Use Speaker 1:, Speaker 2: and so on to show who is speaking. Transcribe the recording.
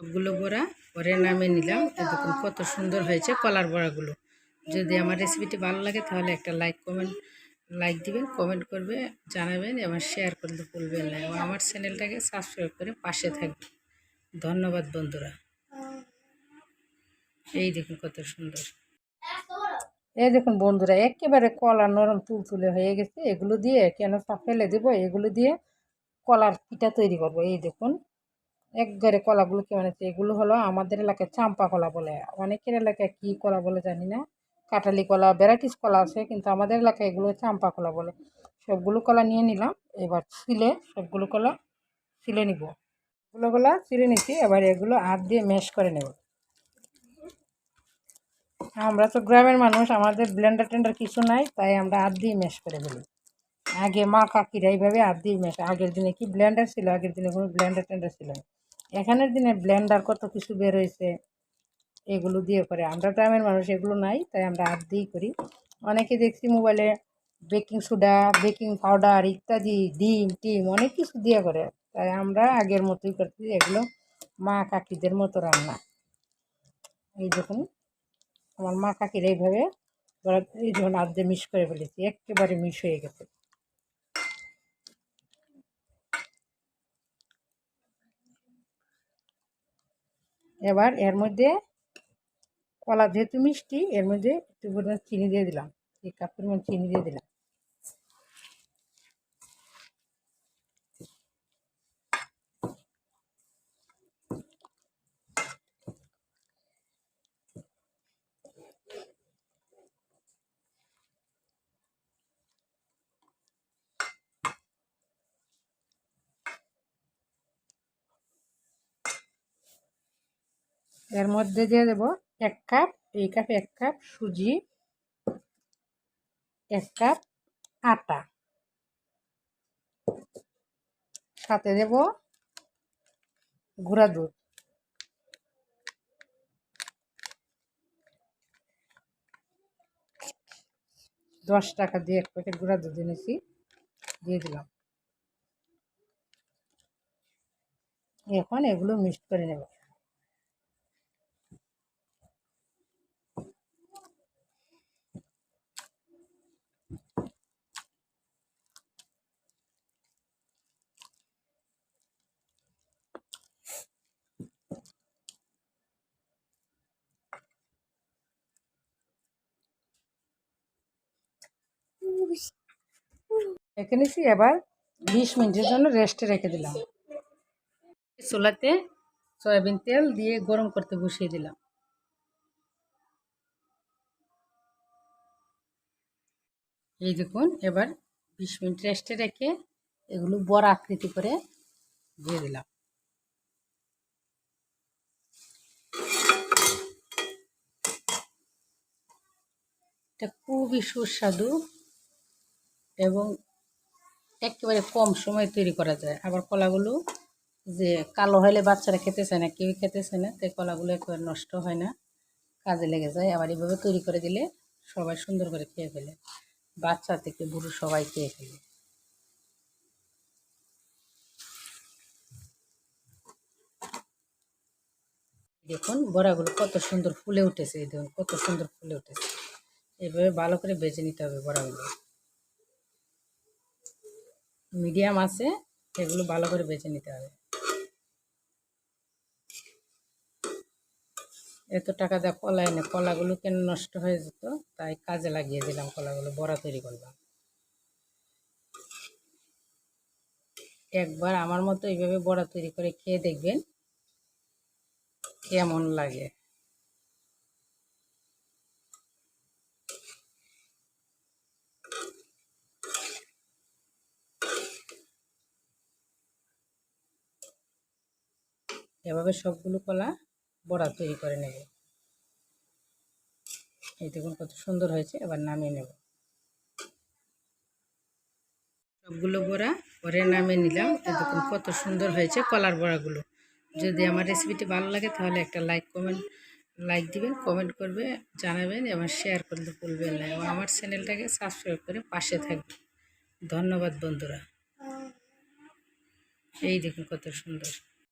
Speaker 1: সবগুলো বড়া পরে নামে নিলাম। দেখুন কত সুন্দর হয়েছে কলার বড়াগুলো। যদি আমার রেসিপিটি ভালো লাগে তাহলে একটা লাইক কমেন্ট লাইক দিবেন কমেন্ট করবে, জানাবেন এবং শেয়ার করতে ভুলবেন না। এবং আমার চ্যানেলটাকে সাবস্ক্রাইব করে পাশে থাকবে ধন্যবাদ বন্ধুরা। এই দেখুন কত সুন্দর। এই দেখুন বন্ধুরা, একেবারে কলা নরম তুলতুলে হয়ে গেছে। এগুলো দিয়ে কেন ফেলে দেবো? এগুলো দিয়ে কলার পিঠা তৈরি করব। এই দেখুন। একবারে কলাগুলো কেমন আছে এগুলো হলো আমাদের এলাকায় চাম্পা কলা বলে। অনেকের এলাকায় কী কলা বলে জানি না। কাটালি কলা, ভ্যারাইটিস কলা আছে, কিন্তু আমাদের এলাকায় এগুলো চাম্পা কলা বলে। সবগুলো কলা নিয়ে নিলাম, এবার ছিলে সবগুলো কলা ছিলে নিব। এগুলো কলা ছিলে নিচ্ছি, এবার এগুলো হাত দিয়ে ম্যাশ করে নেব। আমরা তো গ্রামের মানুষ, আমাদের ব্লেন্ডার টেন্ডার কিছু নাই, তাই আমরা হাত দিয়ে ম্যাশ করে ফেলি। আগে মা কাকিরা এইভাবে হাত দিয়ে ম্যাশ, আগের দিনে কি ব্লেন্ডার ছিল, আগের দিনে কোনো ব্লেন্ডার টেন্ডার ছিল না। এখানের দিনে ব্লেন্ডার কত কিছু বের হয়েছে, এগুলো দিয়ে করে। আমরা গ্রামের মানুষ, এগুলো নাই, তাই আমরা হাত দিয়েই করি। অনেকে দেখছি মোবাইলে বেকিং সোডা বেকিং পাউডার ইত্যাদি, ডিম, টিম অনেক কিছু দিয়ে করে। তাই আমরা আগের মতোই করছি, এগুলো মা কাকিদের মতো রান্না। এই দেখুন, আমার মা কাকির এইভাবে এই যখন আর্ধে মিশ করে ফেলেছি, একেবারে মিশ হয়ে গেছে। এবার এর মধ্যে কলা যেহেতু মিষ্টি, এর মধ্যে একটু পরিমাণ চিনি দিয়ে দিলাম। এক কাপ পরিমাণ চিনি দিয়ে দিলাম। এর মধ্যে দিয়ে দেব এক কাপ, এই কাপে এক কাপ সুজি, এক কাপ আটা। সাথে দেব গুঁড়া দুধ। দশ টাকা দিয়ে এক প্যাকেট গুঁড়া দুধ এনেছি, দিয়ে দিলাম। এখন এগুলো মিক্সড করে নেব। রেখে নিছি, এবার বিশ মিনিটের জন্য রেস্টে রেখে দিলাম। চুলাতে সয়াবিন তেল দিয়ে গরম করতে বসিয়ে দিলাম। এই দেখুন, এবার বিশ মিনিট রেস্টে রেখে এগুলো বড় আকৃতি করে দিয়ে দিলাম। এটা খুবই সুস্বাদু এবং একেবারে কম সময় তৈরি করা যায়। আবার কলাগুলো যে কালো হলে বাচ্চারা খেতে চায় না কেউ খেতে চায় না, তাই কলাগুলো একেবারে নষ্ট হয় না, কাজে লেগে যায়। আবার এভাবে তৈরি করে দিলে সবাই সুন্দর করে খেয়ে ফেলে। বাচ্চা থেকে বুড়ো সবাই খেয়ে ফেলে। দেখুন, বড়াগুলো কত সুন্দর ফুলে উঠেছে দেখুন, কত সুন্দর ফুলে উঠেছে। এভাবে ভালো করে বেছে নিতে হবে বড়াগুলো। মিডিয়াম আছে, এগুলো ভালো করে বেছে নিতে হবে। এত টাকা দেওয়া কলা এনে কলাগুলো কেন নষ্ট হয়ে যেত, তাই কাজে লাগিয়ে দিলাম কলাগুলো, বড়া তৈরি করলাম। একবার আমার মতো এইভাবে বড়া তৈরি করে খেয়ে দেখবেন, কেমন লাগে। এভাবে সবগুলো কলা বড়া তৈরি করে নেব। এই দেখুন কত সুন্দর হয়েছে, এবার নামিয়ে নেব। সবগুলো বড়া পরে নামিয়ে নিলাম। এই দেখুন কত সুন্দর হয়েছে কলার বড়াগুলো। যদি আমার রেসিপিটি ভালো লাগে তাহলে একটা লাইক, কমেন্ট, লাইক দিবেন, কমেন্ট করবে, জানাবেন এবং শেয়ার করতে ভুলবেন না এবং আমার চ্যানেলটাকে সাবস্ক্রাইব করে পাশে থাকবে ধন্যবাদ বন্ধুরা। এই দেখুন কত সুন্দর।